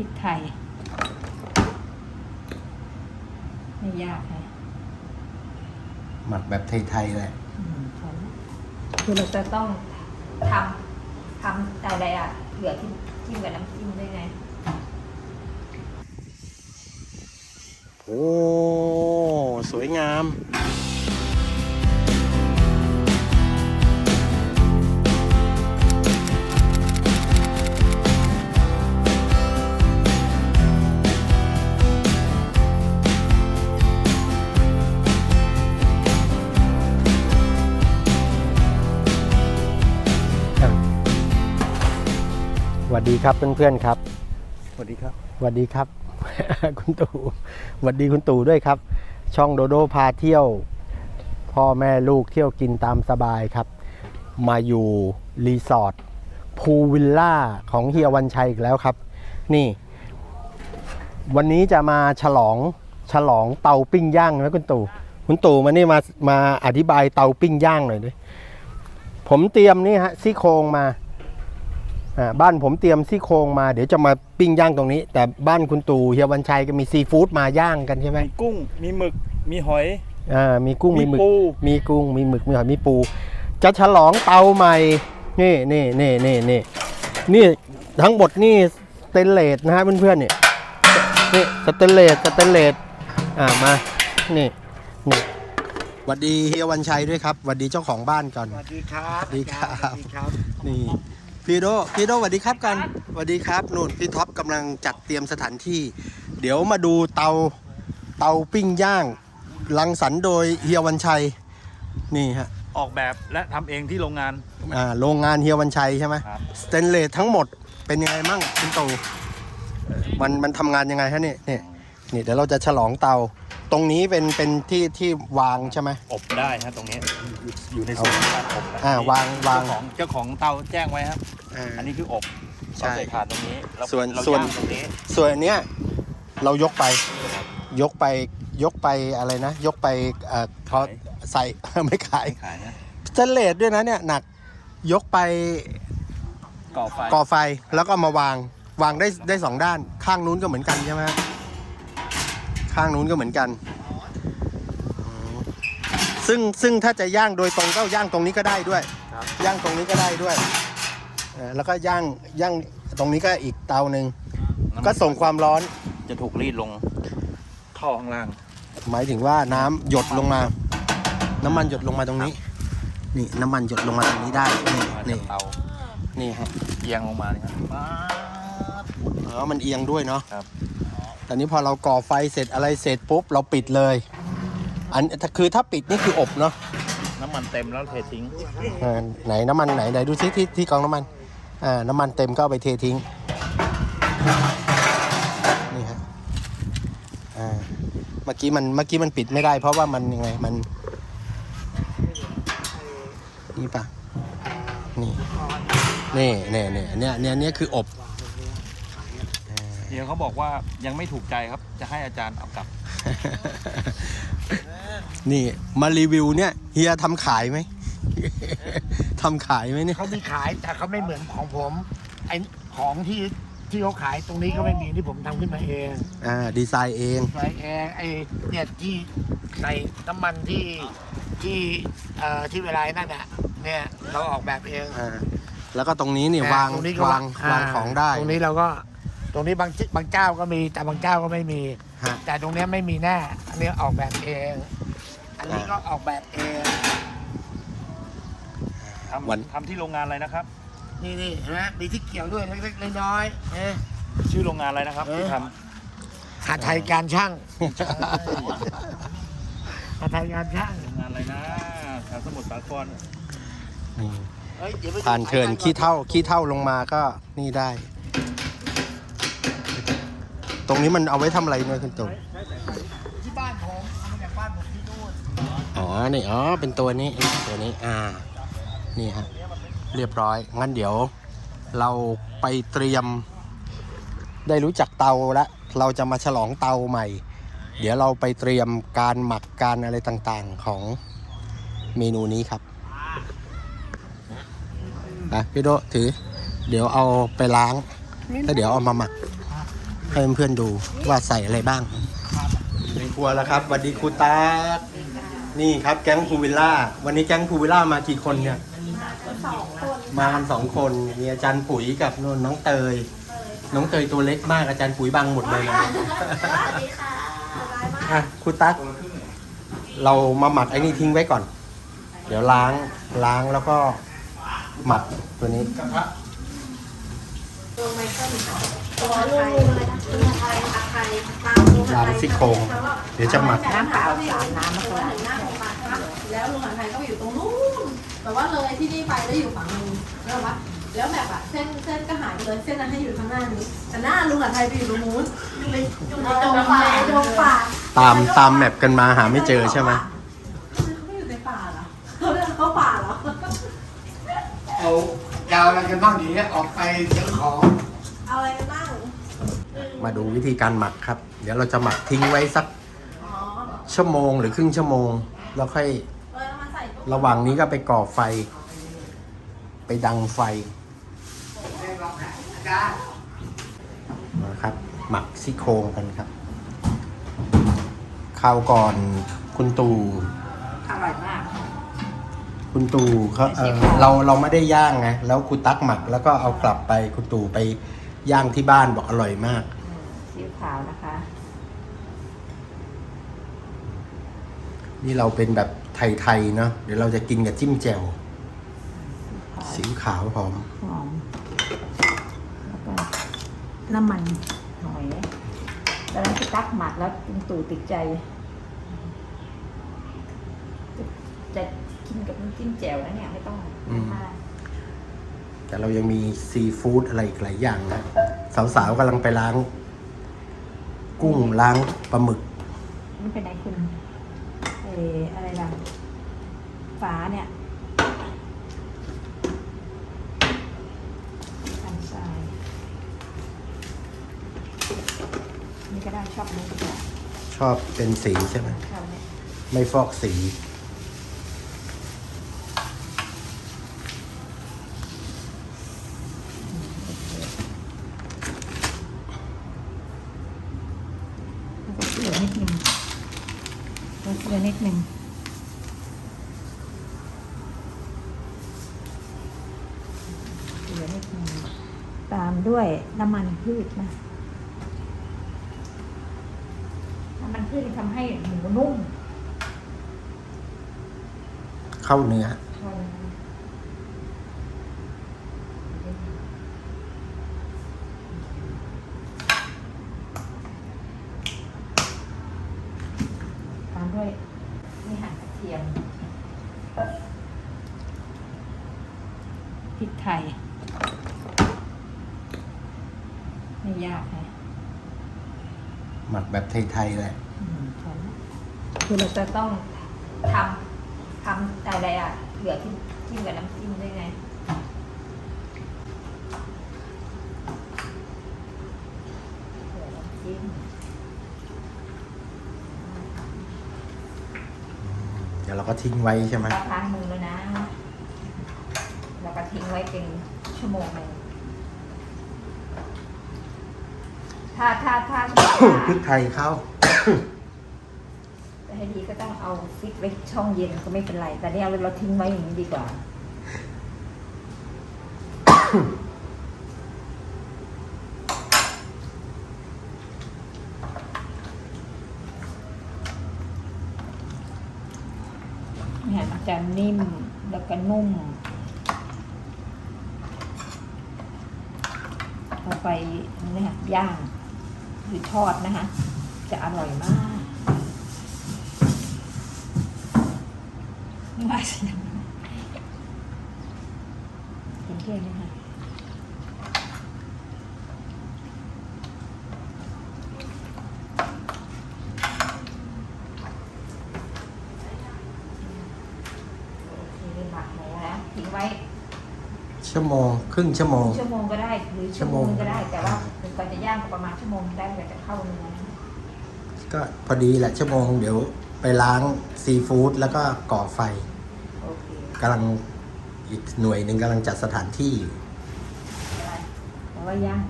พริกไทย ไม่ยากนะหมักแบบไทยๆแหละอืมพอแล้วคือเราจะต้องทำทำอะไรอะเผื่อที่จิ้มกับน้ำจิ้มด้วยไงโอ้ สวยงาม ดีครับเพื่อนๆครับสวัสดีครับสวัสดีครับ คุณตู่สวัสดีคุณตู่ด้วยครับ ช่องโดโดพาเที่ยว พ่อแม่ลูกเที่ยวกินตามสบายครับ มาอยู่รีสอร์ทพูลวิลล่าของเฮียวันชัยอีกแล้วครับ นี่ วันนี้จะมาฉลองฉลองเตาปิ้งย่างนะคุณตู่คุณตู่มานี่มามาอธิบายเตาปิ้งย่างหน่อยดิผมเตรียมนี่ฮะซี่โครงมาอ่า บ้านผมเตรียมซี่โครงมาเดี๋ยวจะมาปิ้งย่างตรงนี้ แต่บ้านคุณตู่เฮียวันชัยก็มีซีฟู้ดมาย่างกันใช่ไหมมีกุ้งมีหมึกมีหอยอ่ามีกุ้งมีหมึกปูมีกุ้งมีหมึกมีหอยมีปู จะฉลองเตาใหม่นี่นี่นี่นี่นี่นี่ทั้งหมดนี่สเตนเลสนะฮะเพื่อนๆเนี่ยนี่สเตนเลสสเตนเลสอ่ามานี่นี่สวัสดีเฮียวันชัยด้วยครับสวัสดีเจ้าของบ้านก่อนสวัสดีครับสวัสดีครับสวัสดีครับนี่ พี่โดพี่โดสวัสดีครับกันสวัสดีครับนู่นพี่ท็อปกำลังจัดเตรียมสถานที่ เดี๋ยวมาดูเตาเตาปิ้งย่างรังสรรค์โดยเฮียวันชัยนี่ฮะออกแบบและทำเองที่โรงงาน อ่าโรงงานเฮียวันชัยใช่ไหมครับ สเตนเลสทั้งหมดเป็นยังไงมั่งคุณตู่มันมันทำงานยังไงฮะนี่นี่นี่เดี๋ยวเราจะฉลองเตา ตรงนี้เป็นเป็นที่ที่วางใช่ไหม อบได้ฮะตรงนี้อยู่อยู่ในส่วนของการอบนะอ่าวางวางเจ้ของเจ้าของเตาแจ้งไว้ครับอ่า อันนี้คืออบใช่เราใส่ถ่านตรงนี้เราส่วนเราส่วน ย่างตรงนี้ส่วนอันเนี้ยเรายกไป ยกไปยกไปอะไรนะ ยกไปเอ่อเขาใส่ ไม่ขายขายนะสเตนเลสด้วยนะเนี่ยหนักยกไปก่อไฟก่อไฟแล้วก็มาวางวางได้ได้สองด้านข้างนู้นก็เหมือนกันใช่ไหมครับ ข้างนู้นก็เหมือนกันอืมซึ่งซึ่งถ้าจะย่างโดยตรงก็ย่างตรงนี้ก็ได้ด้วยครับย่างตรงนี้ก็ได้ด้วยเออแล้วก็ย่างย่างตรงนี้ก็อีกเตาหนึ่งก็ส่งความร้อนจะถูกรีดลงท่อข้างล่าง หมายถึงว่าน้ำหยดลงมา น้ำมันหยดลงมาตรงนี้ นี่น้ำมันหยดลงมาตรงนี้ได้ นี่มานี่จากเตานี่ฮะเอียงลงมานี่ครับป๊าบอ๋อมันเอียงด้วยเนาะครับ แต่นี้พอเราก่อไฟเสร็จอะไรเสร็จปุ๊บเราปิดเลย อันคือถ้าปิดนี่คืออบเนาะน้ำมันเต็มแล้วเททิ้งอ่าไหนน้ำมันไหนไหนดูซิที่ที่กองน้ำมันอ่าน้ำมันเต็มก็เอาไปเททิ้งนี่ฮะอ่าเมื่อกี้มันเมื่อกี้มันปิดไม่ได้ เพราะว่ามันยังไงมันนี่ปะนี่นี่นี่นี่อันเนี้ยอันเนี้ยอันเนี้ยคืออบ เดี๋ยวเขาบอกว่ายังไม่ถูกใจครับ จะให้อาจารย์เอากลับ นี่มารีวิวเนี่ยเฮียทำขายไหม ทำขายไหมเนี่ย เขามีขายแต่เขาไม่เหมือนของผมไอของที่ที่เขาขายตรงนี้ก็ไม่มีที่ผมทำขึ้นมาเองอ่า ดีไซน์เอง ใส่เองไอเนี่ยที่ใส่น้ำมันที่ที่เอ่อที่เวลานั่นอะเนี่ยเราออกแบบเองอ่า แล้วก็ตรงนี้นี่แต่วางตรงนี้ก็วางวางของได้ ตรงนี้เราก็ต รงนี้บางจิบางเจ้าก็มี แต่บางเจ้าก็ไม่มี ฮะ แต่ตรงเนี้ยไม่มีแน่ อันนี้ออกแบบเอง อันนี้ก็ออกแบบเอง ทวันำทำที่โรงงานอะไรนะครับ นี่นี่เห็นไหมมีที่เกี่ยวด้วยเล็กๆน้อยๆเอ๊ะ ชื่อโรงงานอะไรนะครับเออ ที่ทหาไทยการช่างหาไทยการช่างำโรงงานอะไรนะแถวสมุทรสาครนี่เฮ้ยเดี๋ยวไปดูผ่านเทินขี้เท่าขี้เท่าลงมาก็นี่ได้ ตรงนี้มันเอาไว้ทำอะไรเนี่ยคุณตู่ที่บ้านผมเอามาจากบ้านผมที่นู่นอ๋อ นี่ อ๋อ เป็นตัวนี้ ตัวนี้ อ่า นี่ฮะ เรียบร้อย งั้นเดี๋ยว เราไปเตรียม ได้รู้จักเตาแล้วเราจะมาฉลองเตาใหม่ เดี๋ยวเราไปเตรียมการหมักการอะไรต่างๆของเมนูนี้ครับอะพี่โดถือ เดี๋ยวเอาไปล้าง แล้วเดี๋ยวเอามาหมัก ให้เพื่อนๆดูว่าใส่อะไรบ้างในครัวแล้วครับสวัสดีครูตานี่ครับแก๊งพูวิลล่า วันนี้แก๊งพูวิลล่ามากี่คนเนี่ย มากันสองคน มีอาจารย์ปุ๋ยกับนนน้องเตย น้องเตยตัวเล็กมากอาจารย์ปุ๋ยบังหมดเลยนะอะครูตั๊กเรามาหมักไอ้นี่ทิ้งไว้ก่อน เดี๋ยวล้างล้างแล้วก็หมักตัวนี้ ตัวลุงเลยนะตัวไทยอาไทยตามล้างซี่โครงเดี๋ยวจะหมัก น้ำเปล่าสามน้ำมะกรูดหน้าของมันแล้วลุงหันไทยก็อยู่ตรงนู้นแต่ว่าเลยที่นี่ไปแล้วอยู่ฝั่งนู้นแล้ววะแล้วแบบอะเส้นเส้นก็หายไปเลยเส้นนั้นให้อยู่ข้างหน้านี้แต่หน้าลุงหันไทยไปอยู่ตรงนู้นอยู่ในอยู่ในตรงป่าตรงป่าตามตามแมปกันมาหาไม่เจอใช่ไหมเขาไม่อยู่ในป่าเหรอเขาเดินเข้าป่าเหรอเอายาวอะไรกันบ้างดีเนี่ยออกไปซื้อของเอาอะไรกัน มาดูวิธีการหมักครับ เดี๋ยวเราจะหมักทิ้งไว้สักอ๋อชั่วโมงหรือครึ่งชั่วโมง แล้วค่อยเออเอามาใส่ตู้ระหว่างนี้ก็ไปก่อไฟ ไปดังไฟนะครับ หมักซี่โครงกันครับคราวก่อนคุณตู่อร่อยมาก คุณตู่เขาเอไม่อใช่ของเราเราไม่ได้ย่างไงแล้วคุณตั๊กหมักแล้วก็เอากลับไปคุณตู่ไปย่างที่บ้านบอกอร่อยมากซีอิ๊ว ขาวนะคะ นี่เราเป็นแบบไทยๆเนาะเดี๋ยวเราจะกินกับจิ้มแจ่วสีอิ๊วขาวหอมหอมแล้วก็น้ำมันหอยตอนนั้นพี่ตักหมักแล้วคุณตู่ติดใจ จะกินกับน้ำจิ้มแจ่วนะเนี่ยไม่ต้องอืมมากแต่เรายังมีซีฟู้ดอะไรอีกหลายอย่างนะ สาวๆกำลังไปล้าง กุ้งล้างปลาหมึก ไม่เป็นไรคุณเอออะไรล่ะฝาเนี่ยอันทรายนี่ก็ได้ชอบนี้ก็ได้ชอบเป็นสีใช่ไหมชอบเนี่ย ไม่ฟอกสี แล้วก็เกลือนิดนึงแล้วเกลือนิดนึงเกลือนิดนึงตามด้วยน้ำมัน พืชนะน้ำมันพืชทำให้หมูนุ่มเข้าเนื้อตามด้วยนี่หั่นกระเทียมพริกไทย ไม่ยากนะหมักแบบไทยๆแหละอืมพอแล้วคือเราจะต้องทำทำอะไรอะเหลือที่จิ้มกับน้ำจิ้มด้วยไงเหลือน้ำจิ้มเดี๋ยวเราก็ทิ้งไว้ใช่ไหมก็ล้างมือแล้วนะแล้วก็ทิ้งไว้เป็นชั่วโมงหนึ่ง ถ้าถ้าถ้าสมมติพริว่ากไทยเข้าจะให้ดีก็ต้องเอาฟิกไว้ช่องเย็นก็ไม่เป็นไร แต่เนี่ยเราทิ้งไว้อย่างนี้ดีกว่าเนี่ยมันจะนิ่มแล้วก็นุ่มเอาไปนี่ค่ะย่าง หรือทอดนะคะ จะอร่อยมากไม่ว่าเสียงเห็นเพื่อนไหมคะโอเคหมักหมูแล้วทิ้งไว้ชั่วโมง ครึ่งชั่วโมง ชั่วโมงก็ได้ หรือชั่วโมงก็ได้ แต่ว่าถึง ก่อนจะย่างก็ประมาณชั่วโมงได้กว่าจะเข้าเนื้อนะก็พอดีแหละชั่วโมงเดี๋ยวไปล้างซีฟู้ดแล้วก็ก่อไฟโอเคกำลังอีกหน่วยหนึ่งกำลังจัดสถานที่อยู่ได้แต่ว่าย่าง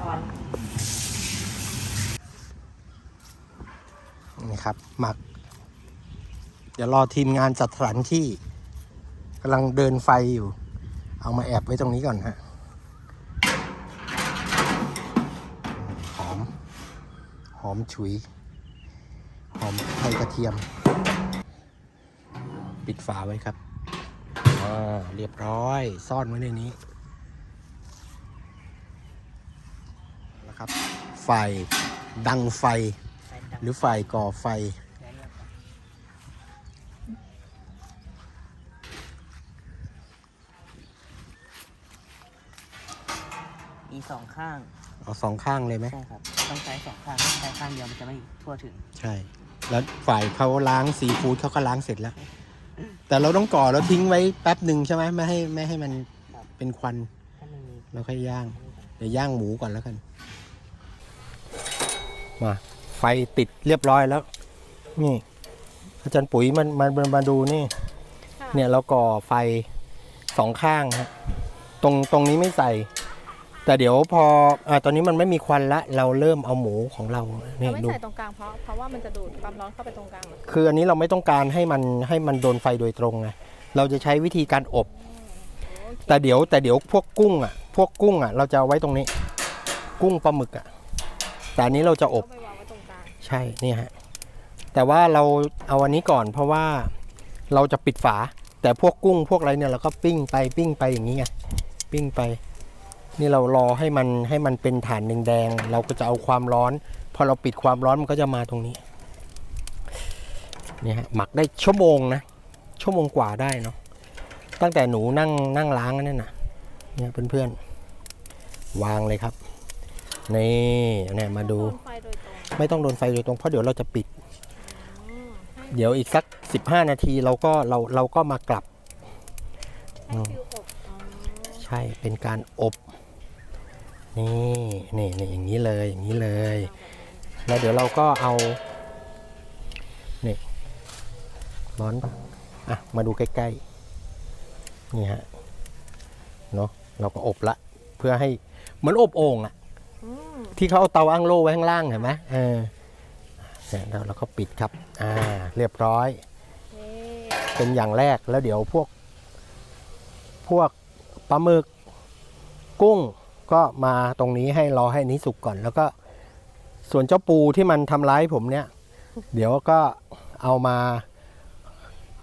ตอนนี่ครับหมัก เดี๋ยวรอทีมงานจัดสถานที่กำลังเดินไฟอยู่ เอามาแอบไว้ตรงนี้ก่อนฮะ หอม หอ มฉุย หอมไทยกระเทียม ปิดฝาไว้ครับอ่าเรียบร้อย ซ่อนไว้ในนี้นะครับ ไฟดังไฟ หรือไฟก่อไฟ มีสองข้าง เอาสองข้างเลยไหมใช่ครับ ต้องใช้สองข้างถ้าใช้ข้างเดียวมันจะไม่ทั่วถึง ใช่ แล้วฝ่ายเขาล้างซีฟู้ดเขาก็ล้างเสร็จแล้ว แต่เราต้องก่อแล้วทิ้งไว้แป๊บหนึ่งใช่ไหมไม่ให้ไม่ให้มันครับ เป็นควันถ้ามันมีแล้วค่อยย่าง เดี๋ยวย่างหมูก่อนแล้วกัน มา ไฟติดเรียบร้อยแล้ว นี่ อาจารย์ปุ๋ยมันมันมันมาดูนี่เนี่ยเราก่อไฟสองข้างฮะ ตรงตรงนี้ไม่ใส่ แต่เดี๋ยวพออ่าตอนนี้มันไม่มีควันละ เราเริ่มเอาหมูของเรานี่เราไม่ดู ใส่ตรงกลางเพราะเพราะว่ามันจะดูดความร้อนเข้าไปตรงกลางเหรอคืออันนี้เราไม่ต้องการให้มันให้มันโดนไฟโดยตรงไงเราจะใช้วิธีการอบ แต่เดี๋ยวแต่เดี๋ยวพวกกุ้งอะ พวกกุ้งอะ เราจะเอาไว้ตรงนี้ กุ้งปลาหมึกอะ แต่อันนี้เราจะอบ ก็ไปวางไว้ตรงกลางใช่เนี่ยฮะ แต่ว่าเราเอาอันนี้ก่อนเพราะว่าเราจะปิดฝา แต่พวกกุ้งพวกอะไรเนี่ยเราก็ปิ้งไปปิ้งไปอย่างนี้ไง ปิ้งไป นี่เรารอให้มันให้มันเป็นฐานแดงๆเราก็จะเอาความร้อน พอเราปิดความร้อนมันก็จะมาตรงนี้เนี่ยฮะหมักได้ชั่วโมงนะชั่วโมงกว่าได้เนาะตั้งแต่หนูนั่งนั่งล้างอันนั่นน่ะเนี่ยเพื่อนๆวางเลยครับนี่เนี่ยมาดูโดนไฟโดยตรงไม่ต้องโดนไฟโดยตรงเพราะเดี๋ยวเราจะปิดอืมให้เดี๋ยวอีกสัก 15 นาทีเราก็เราเราก็มากลับให้ฟิวอบอ๋อใช่เป็นการอบ นี่นี่นี่อย่างนี้เลยอย่างนี้เลย แล้วเดี๋ยวเราก็เอานี่ร้อนปะอะมาดูใกล้ๆนี่ฮะเนาะเราก็อบละเพื่อให้เหมือนอบโอ่งอะที่เขาเอาเตาอั้งโล่ไว้ข้างล่างเห็นไหมเออเนี่ยแล้วเราก็ปิดครับ อ่า เรียบร้อย เป็นอย่างแรกแล้วเดี๋ยวพวก พวกปลาหมึกกุ้ง ก็มาตรงนี้ให้รอให้นี้สุกก่อน แล้วก็ ส่วนเจ้าปูที่มันทำร้ายผมเนี่ย เดี๋ยวก็เอามา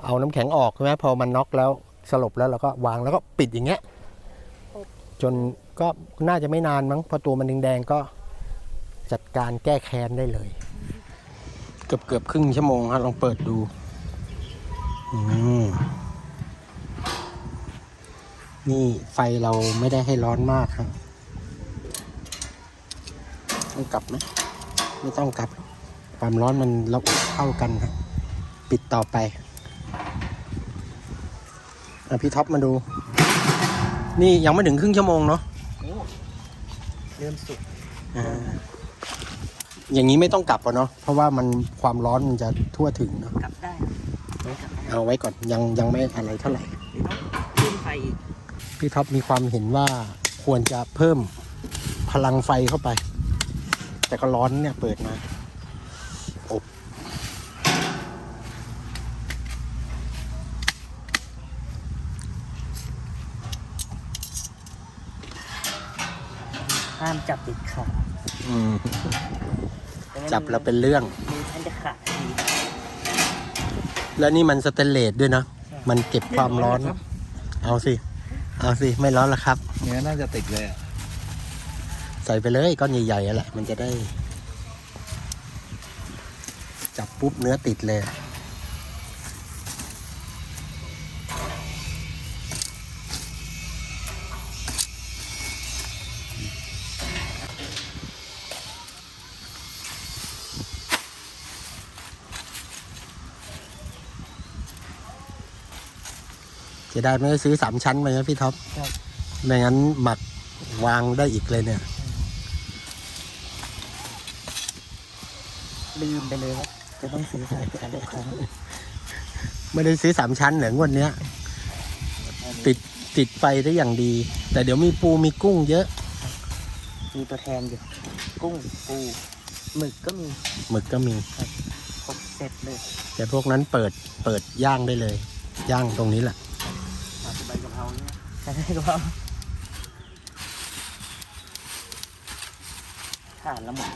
เอาน้ำแข็งออกใช่ไหมพอมันน็อกแล้วสลบแล้วเราก็วางแล้วก็ปิดอย่างเงี้ย จนก็น่าจะไม่นานมั้งพอตัวมันแดงๆก็จัดการแก้แค้นได้เลย เกือบเกือบครึ่งชั่วโมงครับลองเปิดดูนี่ไฟเราไม่ได้ให้ร้อนมากครับ ต้องกลับไหมไม่ต้องกลับ ความร้อนมันเราเท่ากันครับปิดต่อไปอะพี่ท็อปมาดู นี่ยังไม่ถึงครึ่งชั่วโมงเนาะเริ่มสุกอ่าอย่างนี้ไม่ต้องกลับอะเนาะเพราะว่ามันความร้อนมันจะทั่วถึงเนาะกลับได้ไว้กลับได้เอาไว้ก่อนยังยังไม่อะไรเท่าไหร่หรือต้องขึ้นไฟอีกพี่ท็อปมีความเห็นว่าควรจะเพิ่มพลังไฟเข้าไป แต่ก็ร้อนเนี่ยเปิดมาอบห้ามจับติดขาดอืมไม่งั้นจับแล้วเป็นเรื่อง มือท่านจะขาดทันทีแล้วนี่มันสเตนเลสด้วยนะมันเก็บความร้อน เอาสิ เอาสิ ไม่ร้อนละครับ เนี่ยน่าจะติดเลยอะใส่ไปเลยก้อนใหญ่ๆอะแหละมันจะได้ จับปุ๊บเนื้อติดเลย จะได้ไม่ได้ซื้อสามชั้นไปนะพี่ท็อปไม่งั้นหมักวางได้อีกเลยเนี่ย ลืมไปเลยว่าจะต้องซื้อสายการทุกครั้งไม่ได้ซื้อสามชั้นเหรองวดเนี้ย ติดติดไฟได้อย่างดี แต่เดี๋ยวมีปูมีกุ้งเยอะ มีตัวแทนอยู่กุ้งปูหมึกก็มีหมึกก็มีครบเสร็จเลยแต่พวกนั้นเปิดเปิดย่างได้เลย ย่างตรงนี้แหละใบกะเพราใช่ไหมใช่ก็ว่าทานแล้วหมด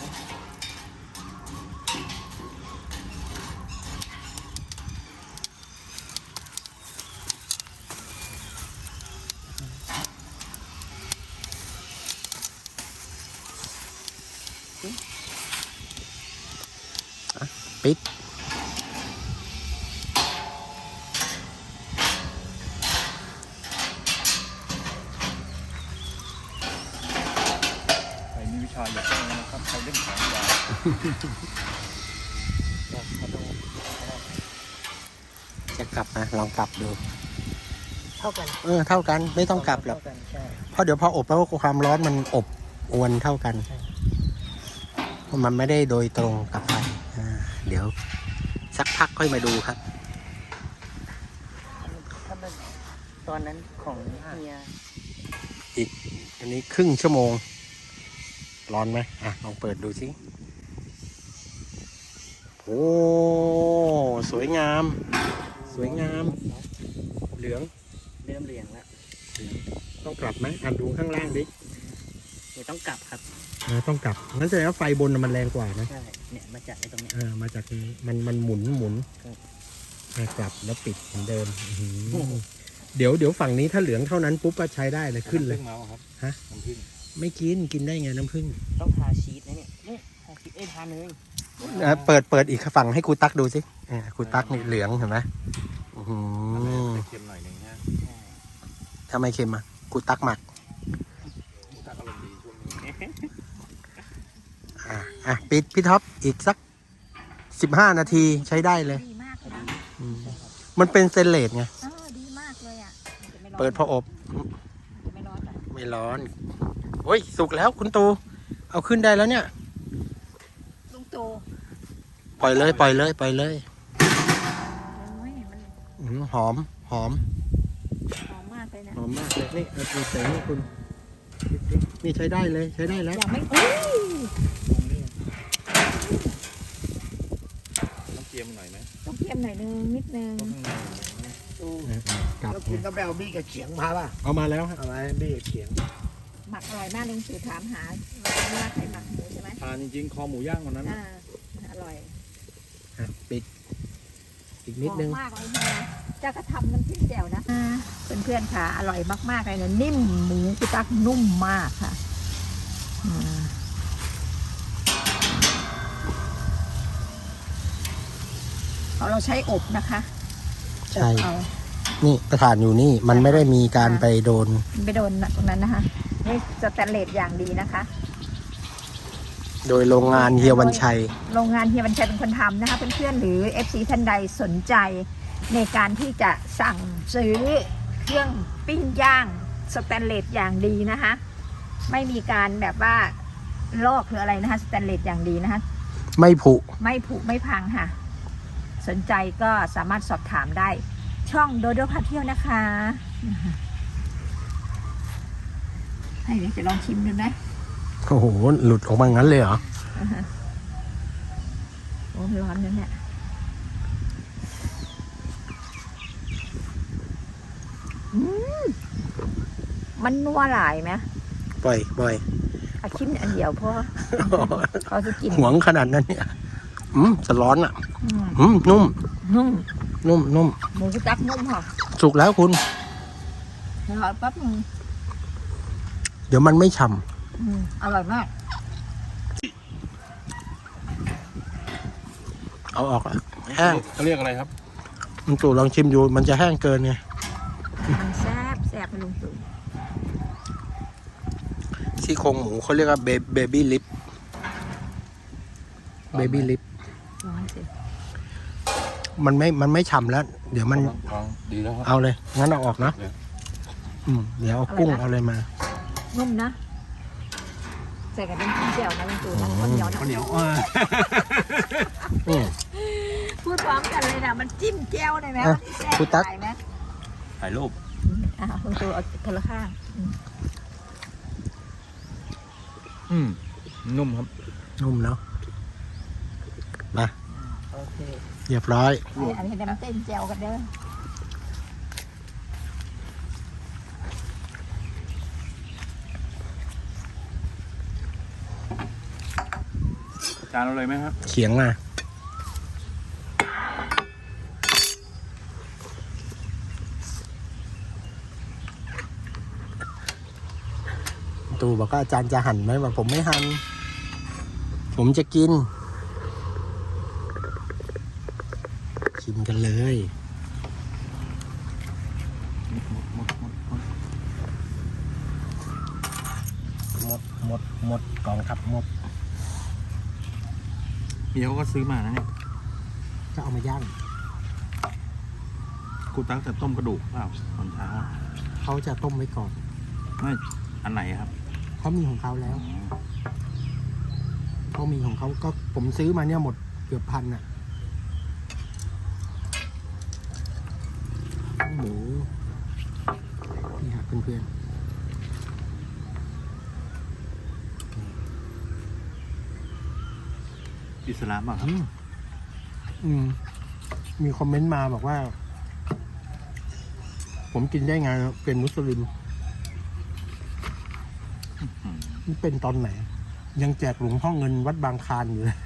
ดูเท่ากันเออเท่ากันไม่ต้องกลับหรอกเท่ากันใช่เพราะเดี๋ยวพออบแล้วความร้อนมันอบอวนเท่ากันใช่เพราะมันไม่ได้โดยตรงกับไฟอ่าเดี๋ยว สักพักค่อยมาดูครับ ถ้ามันตอนนั้นของเฮียอันนี้ครึ่งชั่วโมง ร้อนไหมอะลองเปิดดูสิโอ้สวยงาม สวยงาม เหลืองเริ่มเหลืองแล้วต้องกลับไหมอ่านดูข้างล่างดิเดี๋ยวต้องกลับครับเออต้องกลับงั้นแสดงว่าไฟบนน่ะมันแรงกว่านะใช่เนี่ยมาจากไอ้ตรงเนี้ย เออมาจากนี้มันมันหมุนหมุนครับ อะกลับแล้วปิดเหมือนเดิมอื้อหือเดี๋ยวเดี๋ยวฝั่งนี้ถ้าเหลืองเท่านั้นปุ๊บก็ใช้ได้เลยขึ้นเลยน้ำผึ้งมาครับฮะ น้ำผึ้งไม่กินกินได้ไงน้ำผึ้งต้องทาชีสนะเนี่ยเนี่ยทาชีสเอ้ยทาเนยอะเปิดเปิดอีกฝั่งให้ครูตักดูสิอะครูตักนี่เหลืองเห็นไหม อื้อหือจะเค็มหน่อยหนึงฮะใช่ทำไมเค็มอะครูตักหมัก ถ้าอารมณ์ดีช่วงนี้อะอะปิดพี่ท็อปอีกสักสิบห้านาทีใช้ได้เลย ดีมากเลยนะอืมมันเป็นเซนเลตไง เออดีมากเลยอะมันจะไม่ร้อนเปิดพออบมันจะไม่ร้อนอะไม่ร้อน โอ้ย สุกแล้วคุณตู เอาขึ้นได้แล้วเนี่ย ลุงตู่ปล่อยเลย ปล่อยเลย ปล่อยเลยโอ้ยมันอืม หอมหอมหอมมากเลยนะหอมมากเลยนี่เอาปูเสงให้คุณนี่ใช้ได้เลยใช้ได้แล้วยังไม่อุ้ยต้องเค็มหน่อยไหมต้องเค็มหน่อยนึงนิดนึงเพราะข้างในกลับแล้วคุณก็ไปเอาบี้กับเขียงมาป่ะเอามาแล้วฮะเอาไหมบี้กับเขียงหมักอร่อยมากลุงตู่ถามหาว่าใครหมักหมูใช่ไหมทานจริงๆคอหมูย่างวันนั้นอ่าอร่อยอะปิดอีกนิดนึง หอมมากเลยทีนะ จะกระทำน้ำจิ้มแจ่วนะเพื่อนๆค่ะ อร่อยมากๆเลยนะนิ่มหมูกุตักนุ่มมากค่ะอืมเอาเราใช้อบนะคะใช่อบเอานี่ประธานอยู่นี่มันไม่ได้มีการไปโดนไม่โดนตรงนั้นนะคะนี่สแตนเลสอย่างดีนะคะ โดยโรงงานเฮียวันชัย โรงงานเฮียบัญชัยเป็นคนทำนะคะเพื่อนๆหรือ FC ท่านใดสนใจ ในการที่จะสั่งซื้อเครื่องปิ้งย่างสแตนเลสอย่างดีนะคะ ไม่มีการแบบว่าลอกหรืออะไรนะคะสแตนเลสอย่างดีนะคะ ไม่ผุ ไม่ผุไม่พังค่ะ สนใจก็สามารถสอบถามได้ ช่องโดโดพาเที่ยวนะคะ ให้เดี๋ยวจะลองชิมดูนะโอ้โห หลุดออกมางั้นเลยเหรอ โอ้มันร้อนนะเนี่ย มมันนัวหลายไหมปล่อยปล่อยอาชิ้นอันเดียวพอเขาจะกินหวงขนาดนั้นเนี่ย อืมจะร้อนอะ อืมอืมนุ่ม นุ่ม นุ่มนุ่มหมูกระตักนุ่มค่ะ สุกแล้วคุณรอแป๊บนึงเดี๋ยวมันไม่ฉ่อืมอร่อยมากำเอาออกแล้วแห้งเขาเรียกอะไรครับ มันตู่ลองชิมดู มันจะแห้งเกินไง มันแซ่บแซ่บไปลุงตู่ซี่โครงหมูเขาเรียกว่าเบบี้ลิปเบบี้ลิปลองสิมันไม่ มันไม่ฉ่ำแล้ว เดี๋ยวมันฟังดีแล้วครับเอาเลย งั้นเอาออกนะเลยอืม เดี๋ยวเอากุ้งเอาอะไรมา นุ่มนะ ใส่กับน้ำจิ้มแจ่วนะลุงตู่นะข้าวเหนียวนะข้าวเหนียวอืมพูดพร้อมกันเลยนะมันจิ้มแจ่วได้ไหมอะมันแซ่บคุณตั๊กได้ไหม ถ่ายรูปอะลุงตู่เอาคนละข้างอืมอืมนุ่มครับ นุ่มเนาะมาเขาเคเรียบร้อย อันนี้น้ำเต้นแจวกันเด้อจานเราเลยไหมครับ เขียงมา ตู่บอกว่าอาจารย์จะหั่นไหมบอกผมไม่หั่นผมจะกิน ชิมกันเลยหมดหมดหมดกองทัพหมดเมียเขาก็ซื้อมานะเนี่ยจะเอามาย่างกูตั้งแต่ต้มกระดูกเปล่าตอนเช้าอะเขาจะต้มไว้ก่อนไม่อันไหนครับ เขามีของเขาแล้วเขามีของเขาก็ผมซื้อมาเนี่ยหมดเกือบพันอะหมูนี่ครับเพื่อนอิสลามอะๆครับอืมอืม มีคอมเมนต์มาบอกว่า ผมกินได้ไงเป็นมุสลิม มันเป็นตอนไหน ยังแจกหลวงพ่อเงินวัดบางคลานอยู่เลย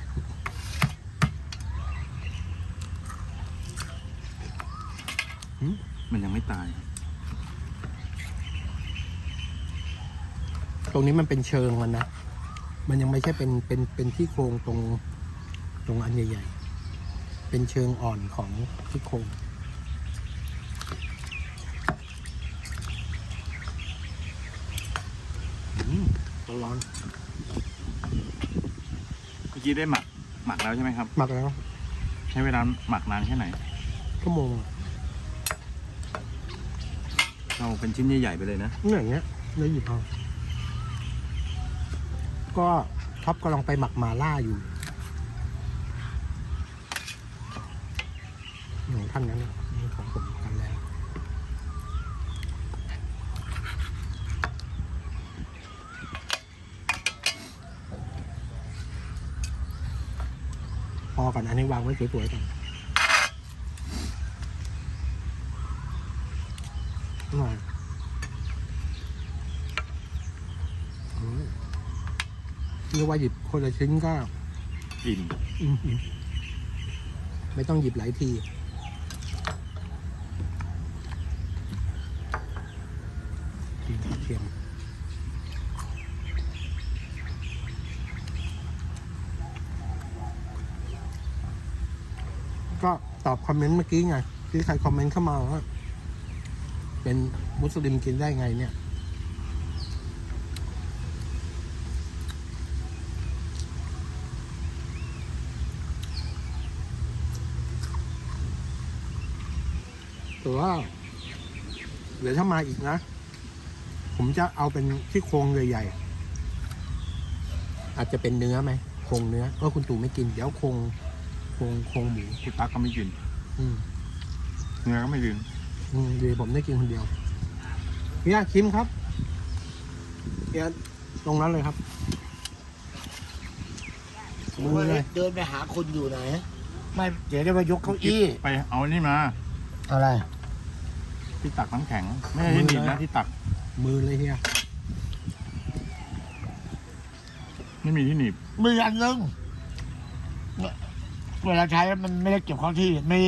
มันยังไม่ตาย ตรงนี้มันเป็นเชิงมันนะ มันยังไม่ใช่เป็นเป็นเป็นที่โครงตรงตรงอันใหญ่ๆ เป็นเชิงอ่อนของที่โครงอืมร้อน เมื่อ กี้ได้หมักหมักแล้วใช่ไหมครับๆหมักแล้วใช้เวลาหมักนานแค่ไหนชั่วโมงอะเราเป็นชิ้นใหญ่ๆไปเลยนะเนี่ยอย่างเงี้ยแล้วหยิบเอาก็ท็อปกำลังไปหมักหมาล่าอยู่นี่ของท่านนั้นนะนี่ของผมกันแล้ว พอ ก่อน อันนี้วางไว้สวยๆก่อนอร่อยอืมเรียกว่าหยิบคนละชิ้นก็อิ่มอืมอืมไม่ต้องหยิบหลายทีกินกระเทียมก็ ตอบคอมเมนต์เมื่อกี้ไงที่ใครคอมเมนต์เข้ามาว่าเป็นมุสลิมกินได้ไงเนี่ยแต่ว่าเดี๋ยวถ้ามาอีกนะ ผมจะเอาเป็นที่โครงใหญ่ๆอาจจะเป็นเนื้อไหมโครงเนื้อเพราะคุณตู่ไม่กิน เดี๋ยวโครง ครงโครงหมูกูตักก็ไม่กินอืมเนื้อก็ไม่กินอืมเดี๋ยวผมได้กินคนเดียวเฮียคิมครับเฮียตรงนั้นเลยครับมือเลยเดินไปหาคนอยู่ไหน ไม่ เดี๋ยวจะมายกเก้าอี้ไปเอาอันนี่มาอะไร ที่ตักน้ำแข็ง ไม่ใช่ที่หนีบนะที่ตักมือเลยเฮียไม่มีที่หนีบมืออันนึง เวลาใช้มันไม่ได้เก็บเข้าที่มี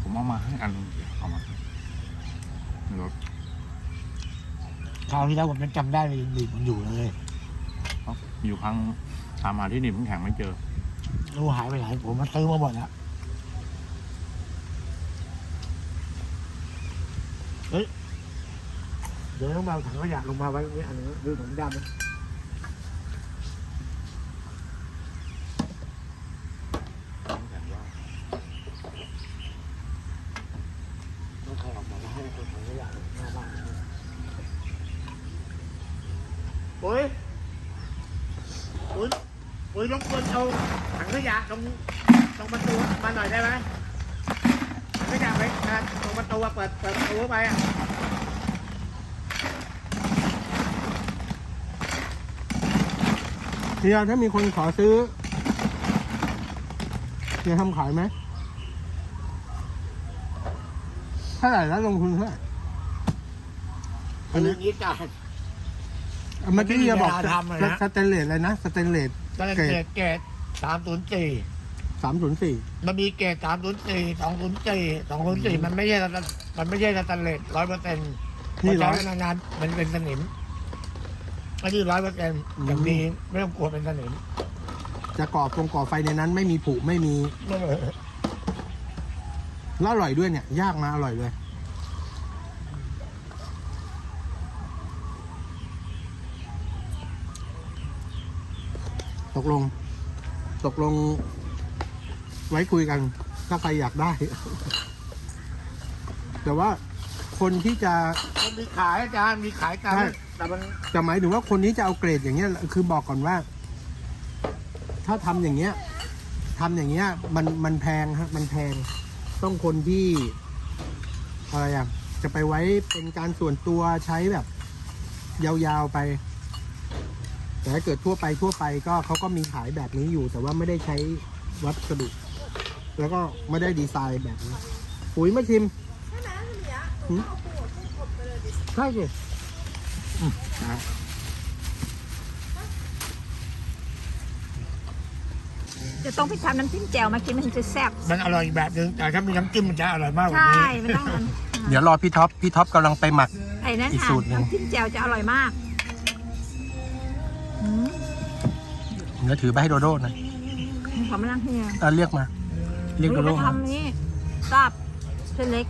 ผมเอามาให้อันหนึ่งเอามาในรถคราวที่แล้วผมยังจำได้เลยยังดีมันอยู่เลยเอามีอยู่ครั้งตามหาที่หนีบน้ำแข็งไม่เจอ รู้หายไปไหนผมมาซื้อมาหมดแล้วเฮ้ยเดี๋ยวต้องมาเอาถังขยะลงมาไว้ตรงนี้อันนึงดูถุงดำนะต้องใครออกมาแล้วให้คนถังขยะหน้าบ้านโอ้ยโอ้ยโอ้ยรบกวนเอาถังขยะตรงตรงประตูมาหน่อยได้ไหมถังขยะไว้นะตรงประตูอะเปิดเปิดประตูเข้าไปอะ เฮียถ้ามีคนขอซื้อจะทำขายไหมเท่าไหร่แล้วลงทุนเท่าไหร่อันนี้นี้จ้าเมื่อกี้จะบอกไม่มีเวลาทำเลยนะ สเตนเลสอะไรนะสเตนเลสตอนนั้นเกรดเกรดเกรดสามศูนย์สี่สามศูนย์สี่มันมีเกรดสามศูนย์สี่สองศูนย์สี่สองศูนย์สี่มันไม่ใช่สแตนมันไม่ใช่สแตนเลสร้อยเปอร์เซ็นต์นี่พอร้อยใช้นานๆมันเป็นสนิม อันนี้ร้อยเปอร์เซ็นต์อืมอย่างดีไม่ต้องกลัวเป็นสนิมจะก่อฟงก่อไฟในนั้นไม่มีผุไม่มีไม่เลยแล้วอร่อยด้วยเนี่ย ยากมาอร่อยเลย ตกลง ตกลง ไว้คุยกัน ถ้าใครอยากได้ แต่ว่าคนที่จะ มันมีขายอาจารย์มีขายกัน ใช่ แต่มันแต่หมายถึงว่าคนที่จะเอาเกรดอย่างเงี้ยคือบอกก่อนว่า ถ้าทำอย่างเงี้ยทำอย่างเงี้ย มันมันแพงฮะมันแพง ต้องคนที่อะไรอะจะไปไว้เป็นการส่วนตัวใช้แบบ ยาวๆไป แต่ถ้าเกิดทั่วไปทั่วไปก็เขาก็มีขายแบบนี้อยู่ แต่ว่าไม่ได้ใช้วัสดุ แล้วก็ไม่ได้ดีไซน์แบบนี้ปุ๋ยมาชิมหืมใช่สิ จะต้องไปทำน้ำจิ้มแจ่วมากินมันถึงจะแซ่บมันอร่อยอีกแบบนึงแต่ถ้ามีน้ำจิ้มมันจะอร่อยมากกว่าใช่นี้มันต้องอันเดี๋ยวรอพี่ท็อป พี่ท็อปกำลังไปหมัก ไอ้นั่นอีกค่ะสูตรหนึ่ง น้ำจิ้มแจ่วจะอร่อยมากอืมเดี๋ยวถือไปให้โดโด้หนะขอมานั่งที่นี่อะเรียกมา เรียกโดเราโด้จะมาทำนี้ทราบเส้นเล็ก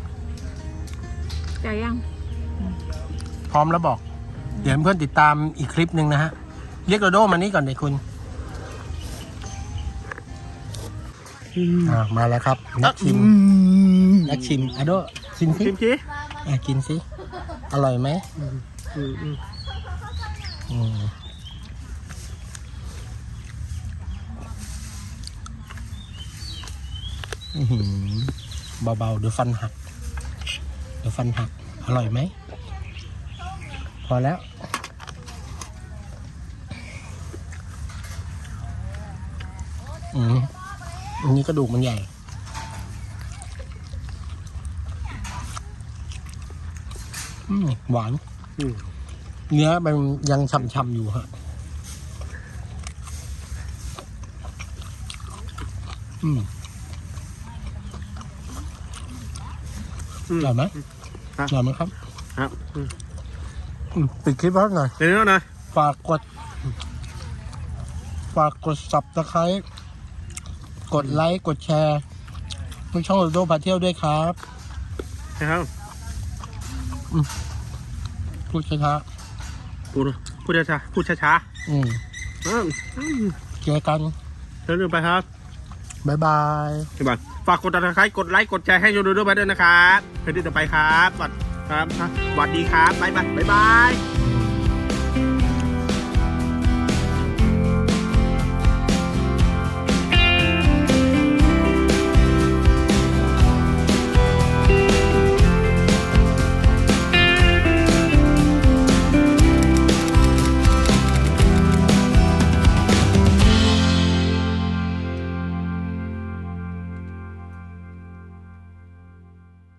ใจยังพร้อมแล้วบอก เดี๋ยวเพื่อนติดตามอีกคลิปหนึ่งนะฮะ เรียกโดโด้มานี่ก่อนเด็กคุณอ่ามาแล้วครับ นักชิม นักชิมอะโดชิมสิชิมสิอะกินสิ อร่อยไหมอืมอื้อหือเบาๆเดี๋ยวฟันหัก เดี๋ยวฟันหัก อร่อยไหม พอแล้ว อืมอันนี้กระดูกมันใหญ่ อืมหวาน เนื้อมันยังช่ำๆอยู่ฮะ อืมอร่อยไหมอร่อยไหมครับ ครับอืม ปิดคลิปแล้วหน่อยเดี๋ยวนะฝากกด ฝากกดสับตะไคร้กดไลค์กดแชร์ทุกช่องโรโดพาเที่ยวด้วยครับนะครับพูดช้าพูดพูดช้าๆพูดช้าๆอืมๆอืมเจอกันเชิญไปครับบ๊ายบายพี่บอลฝากกดติดตามกดไลค์กดแชร์ให้ยูดูด้วยไปด้วยนะครับเพื่อที่จะไปครับสวัสดี ครับสวัสดีครับบ๊ายบายบ๊ายบาย